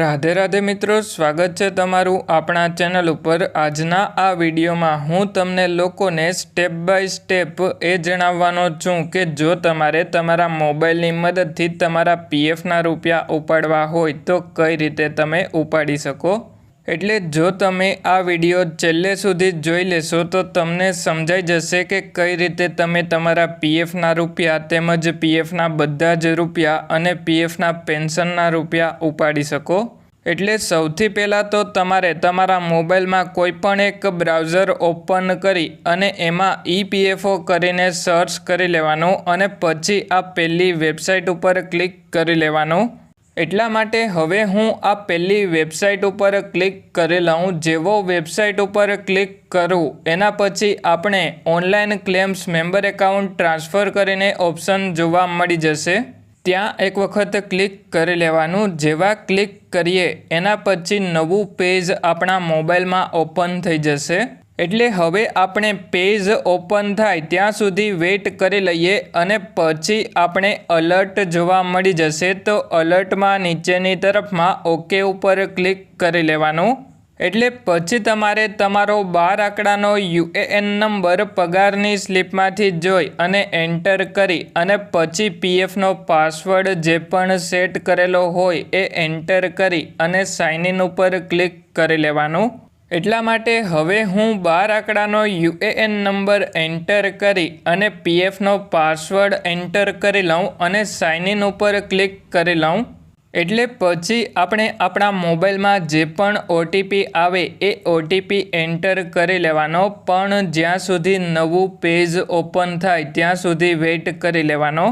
રાધે રાધે મિત્રો, સ્વાગત છે તમારું આપણા ચેનલ ઉપર. આજના આ વિડીયોમાં હું તમને લોકોને સ્ટેપ બાય સ્ટેપ એ જણાવવાનો છું કે જો તમારે તમારા મોબાઈલની મદદથી તમારા પીએફના રૂપિયા ઉપાડવા હોય તો કઈ રીતે તમે ઉપાડી શકો? એટલે જો તમે આ વીડિયો છેલ્લે સુધી જોઈ લેશો, તો તમને સમજાઈ જશે કે કઈ રીતે તમે તમારા પીએફના રૂપિયા તેમજ પીએફના બધા જ રૂપિયા અને પીએફના પેન્શનના રૂપિયા ઉપાડી શકો. એટલે સૌથી પહેલાં તો તમારે તમારા મોબાઈલમાં કોઈપણ એક બ્રાઉઝર ઓપન કરી અને એમાં ઈપીએફઓ કરીને સર્ચ કરી લેવાનું અને પછી આ પહેલી વેબસાઇટ ઉપર ક્લિક કરી લેવાનું. એટલા માટે હવે હું આ પહેલી વેબસાઇટ ઉપર ક્લિક કરી લઉં જેવો વેબસાઇટ ઉપર ક્લિક કરું, એના પછી આપણે online claims member account transfer કરીને ઓપ્શન જોવા મળી જશે. ત્યાં એક વખત ક્લિક કરી લેવાનું, જેવા ક્લિક કરીએ, એના પછી નવું પેજ આપણા મોબાઈલમાં ઓપન થઈ જશે. એટલે હવે આપણે પેજ ઓપન થાય ત્યાં સુધી વેઇટ કરી લઈએ અને પછી આપણે અલર્ટ જોવા મળી જશે તો અલર્ટમાં નીચેની તરફમાં ઓકે ઉપર ક્લિક કરી લેવાનું. એટલે પછી તમારે તમારો બાર આંકડાનો યુએએન નંબર પગારની સ્લિપમાંથી જોઈ અને એન્ટર કરી અને પછી પીએફનો પાસવર્ડ જે પણ સેટ કરેલો હોય એ એન્ટર કરી અને સાઇન ઇન ઉપર ક્લિક કરી લેવાનું. એટલા માટે હવે હું બાર આંકડાનો યુએએન નંબર એન્ટર કરી અને પીએફનો પાસવર્ડ એન્ટર કરી લઉં અને સાઇન ઇન ઉપર ક્લિક કરી લઉં. એટલે પછી આપણે આપણા મોબાઈલમાં જે પણ ઓટીપી આવે એ ઓટીપી એન્ટર કરી લેવાનો, પણ જ્યાં સુધી નવું પેજ ઓપન થાય ત્યાં સુધી વેઇટ કરી લેવાનો.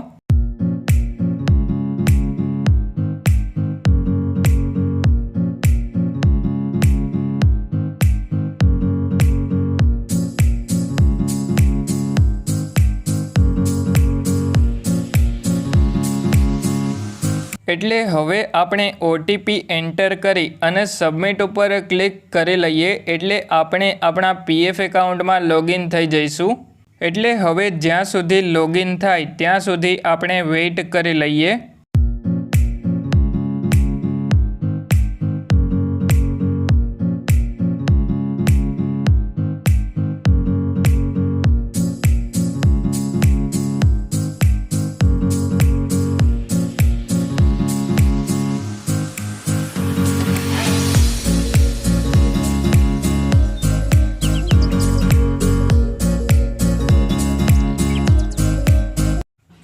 એટલે હવે આપણે ઓટીપી એન્ટર કરી અને સબમિટ ઉપર ક્લિક કરી લઈએ એટલે આપણે આપણા પીએફ એકાઉન્ટમાં લોગિન થઈ જઈશું. એટલે હવે જ્યાં સુધી લોગિન થાય ત્યાં સુધી આપણે વેઇટ કરી લઈએ.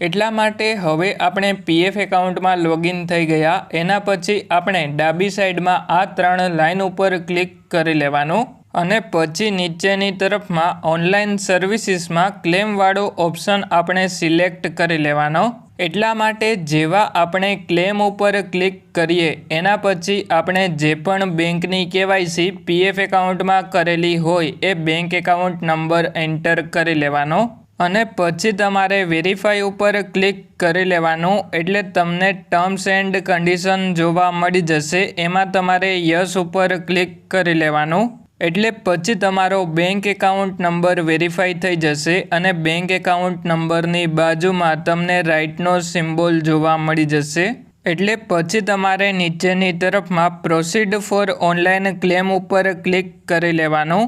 એટલા માટે હવે આપણે પીએફ એકાઉન્ટમાં લોગિન થઈ ગયા. એના પછી આપણે ડાબી સાઈડમાં આ ત્રણ લાઇન ઉપર ક્લિક કરી લેવાનું અને પછી નીચેની તરફમાં ઓનલાઈન સર્વિસીસમાં ક્લેમવાળો ઓપ્શન આપણે સિલેક્ટ કરી લેવાનો. એટલા માટે જેવા આપણે ક્લેમ ઉપર ક્લિક કરીએ, એના પછી આપણે જે પણ બેંકની કેવાયસી પીએફ એકાઉન્ટમાં કરેલી હોય એ બેંક એકાઉન્ટ નંબર એન્ટર કરી લેવાનો. અને પછી તમારે વેરીફાઈ ઉપર ક્લિક કરી લેવાનું, એટલે તમને ટર્મ્સ એન્ડ કન્ડિશન જોવા મળી જશે. એમાં તમારે યસ ઉપર ક્લિક કરી લેવાનું. એટલે પછી તમારો બેંક એકાઉન્ટ નંબર વેરીફાઈ થઈ જશે અને બેંક એકાઉન્ટ નંબરની બાજુમાં તમને રાઇટનો સિમ્બોલ જોવા મળી જશે. એટલે પછી તમારે નીચેની તરફમાં પ્રોસીડ ફોર ઓનલાઈન ક્લેમ ઉપર ક્લિક કરી લેવાનું.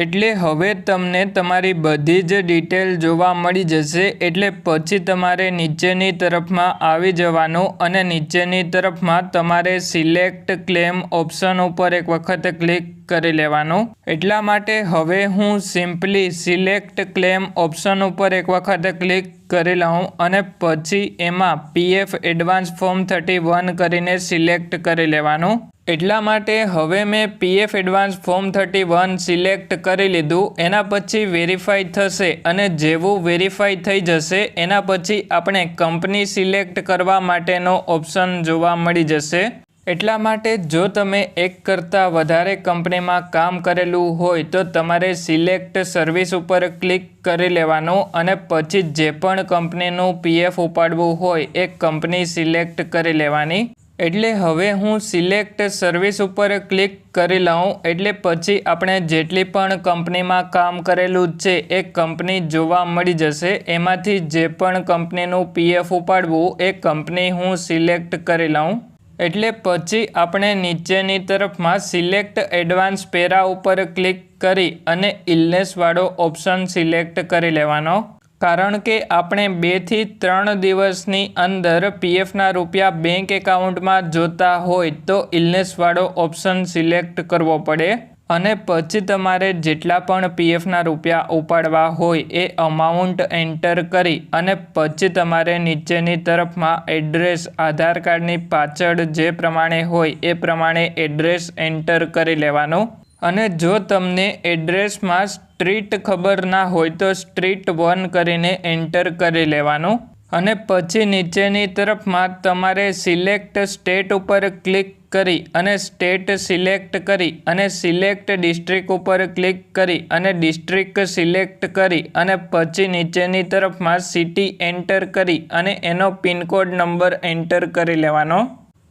એટલે હવે તમને તમારી બધી જ ડિટેલ જોવા મળી જશે. એટલે પછી તમારે નીચેની તરફમાં આવી જવાનું અને નીચેની તરફમાં તમારે સિલેક્ટ ક્લેમ ઓપ્શન ઉપર એક વખત ક્લિક કરી લેવાનું. એટલા માટે હવે હું સિમ્પલી સિલેક્ટ ક્લેમ ઓપ્શન ઉપર એક વખત ક્લિક કરી લઉં અને પછી એમાં પીએફ એડવાન્સ ફોર્મ થર્ટી કરીને સિલેક્ટ કરી લેવાનું. એટલા માટે હવે મેં PF advance form thirty one select કરી લીધું. એના પછી વેરીફાઈ થશે અને જેવું વેરીફાઈ થઈ જશે, એના પછી આપણે કંપની સિલેક્ટ કરવા માટેનો ઓપ્શન જોવા મળી જશે. એટલા માટે જો તમે એક કરતાં વધારે કંપનીમાં કામ કરેલું હોય તો તમારે સિલેક્ટ સર્વિસ ઉપર ક્લિક કરી લેવાનું અને પછી જે પણ કંપનીનું પીએફ ઉપાડવું હોય એ કંપની સિલેક્ટ કરી લેવાની. એટલે હવે હું સિલેક્ટ સર્વિસ ઉપર ક્લિક કરી લઉં, એટલે પછી આપણે જેટલી પણ કંપનીમાં કામ કરેલું છે, એ કંપની જોવા મળી જશે. એમાંથી જે પણ કંપનીનું પીએફ ઉપાડવું, એ કંપની હું સિલેક્ટ કરી લઉં. એટલે પછી આપણે નીચેની તરફમાં સિલેક્ટ એડવાન્સ પેરા ઉપર ક્લિક કરી અને ઇલનેસવાળો ઓપ્શન સિલેક્ટ કરી લેવાનો. કારણ કે આપણે બેથી ત્રણ દિવસની અંદર પીએફના રૂપિયા બેંક એકાઉન્ટમાં જોતા હોય તો ઇલનેસવાળો ઓપ્શન સિલેક્ટ કરવો પડે અને પછી તમારે જેટલા પણ પીએફના રૂપિયા ઉપાડવા હોય એ અમાઉન્ટ એન્ટર કરી અને પછી તમારે નીચેની તરફમાં એડ્રેસ આધાર કાર્ડની પાછળ જે પ્રમાણે હોય એ પ્રમાણે એડ્રેસ એન્ટર કરી લેવાનો. અને જો તમને એડ્રેસમાં સ્ટ્રીટ ખબર ના હોય તો સ્ટ્રીટ વન કરીને એન્ટર કરી લેવાનું. અને પછી નીચેની તરફમાં તમારે સિલેક્ટ સ્ટેટ ઉપર ક્લિક કરી અને સ્ટેટ સિલેક્ટ કરી અને સિલેક્ટ ડિસ્ટ્રિક્ટ ઉપર ક્લિક કરી અને ડિસ્ટ્રિક્ટ સિલેક્ટ કરી અને પછી નીચેની તરફમાં સિટી એન્ટર કરી અને એનો પિનકોડ નંબર એન્ટર કરી લેવાનો.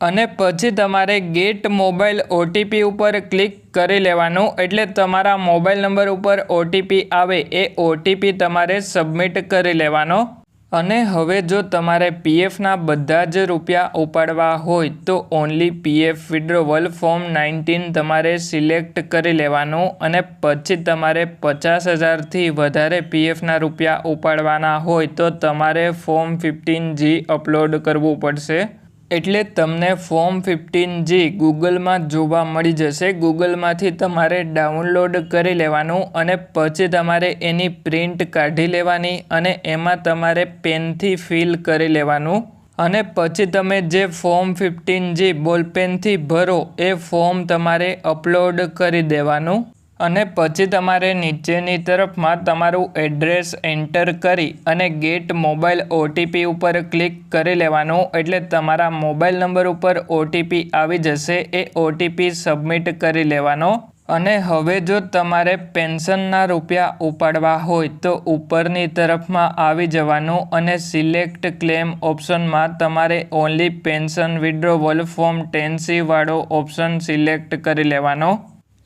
અને પછી તમારે ગેટ મોબાઈલ ઓટીપી ઉપર ક્લિક કરી લેવાનું. એટલે તમારા મોબાઈલ નંબર ઉપર ઓટીપી આવે એ ઓટીપી તમારે સબમિટ કરી લેવાનો. અને હવે જો તમારે પીએફના બધા જ રૂપિયા ઉપાડવા હોય, તો only PF withdrawal form nineteen તમારે સિલેક્ટ કરી લેવાનું. અને પછી તમારે પચાસ હજારથી વધારે પીએફના રૂપિયા ઉપાડવાના હોય, તો તમારે ફોર્મ ફિફ્ટીન જી અપલોડ કરવું પડશે. એટલે તમને ફોર્મ ફિફ્ટીન જી ગૂગલમાં જોવા મળી જશે. ગૂગલમાંથી તમારે ડાઉનલોડ કરી લેવાનું અને પછી તમારે એની પ્રિન્ટ કાઢી લેવાની અને એમાં તમારે પેનથી ફિલ કરી લેવાનું. અને પછી તમે જે ફોર્મ ફિફ્ટીન જી બોલપેનથી ભરો એ ફોર્મ તમારે અપલોડ કરી દેવાનું. અને પછી તમારે નીચેની તરફમાં તમારું એડ્રેસ એન્ટર કરી અને ગેટ મોબાઈલ ઓટીપી ઉપર ક્લિક કરી લેવાનું. એટલે તમારા મોબાઈલ નંબર ઉપર ઓટીપી આવી જશે, એ ઓટીપી સબમિટ કરી લેવાનો. અને હવે જો તમારે પેન્શનના રૂપિયા ઉપાડવા હોય તો ઉપરની તરફમાં આવી જવાનું અને સિલેક્ટ ક્લેમ ઓપ્શનમાં તમારે ઓનલી પેન્શન વિડ્રોવલ ફોર્મ ટેન્સીવાળો ઓપ્શન સિલેક્ટ કરી લેવાનો.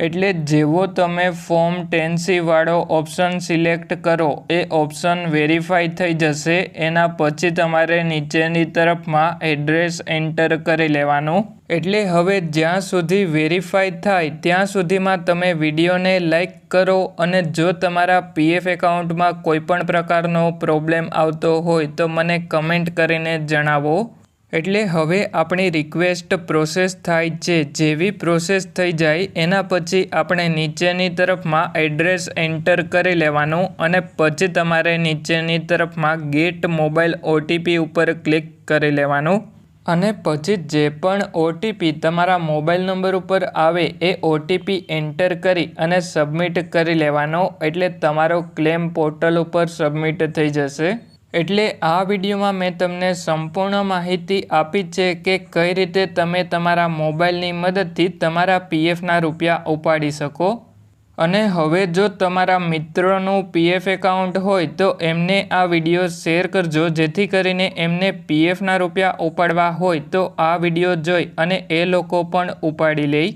એટલે જેવો તમે ફોર્મ ટેન્સીવાળો ઓપ્શન સિલેક્ટ કરો, એ ઓપ્શન વેરીફાઈ થઈ જશે. એના પછી તમારે નીચેની તરફમાં એડ્રેસ એન્ટર કરી લેવાનું. એટલે હવે જ્યાં સુધી વેરીફાઈ થાય, ત્યાં સુધીમાં તમે વિડીયોને લાઈક કરો અને જો તમારા પીએફ એકાઉન્ટમાં કોઈપણ પ્રકારનો પ્રોબ્લેમ આવતો હોય તો મને કમેન્ટ કરીને જણાવો. એટલે હવે આપણી રિક્વેસ્ટ પ્રોસેસ થાય છે. જેવી પ્રોસેસ થઈ જાય, એના પછી આપણે નીચેની તરફમાં એડ્રેસ એન્ટર કરી લેવાનું અને પછી તમારે નીચેની તરફમાં ગેટ મોબાઈલ ઓટીપી ઉપર ક્લિક કરી લેવાનું. અને પછી જે પણ ઓટીપી તમારા મોબાઈલ નંબર ઉપર આવે, એ ઓટીપી એન્ટર કરી અને સબમિટ કરી લેવાનો. એટલે તમારો ક્લેમ પોર્ટલ ઉપર સબમિટ થઈ જશે. એટલે આ વિડીયોમાં મેં તમને સંપૂર્ણ માહિતી આપી છે કે કઈ રીતે તમે તમારા મોબાઈલની મદદથી તમારા પીએફના રૂપિયા ઉપાડી શકો. અને હવે જો તમારા મિત્રોનું પીએફ એકાઉન્ટ હોય તો એમને આ વીડિયો શેર કરજો. જેથી કરીને એમને પીએફના રૂપિયા ઉપાડવા હોય તો આ વીડિયો જોઈ અને એ લોકો પણ ઉપાડી લે.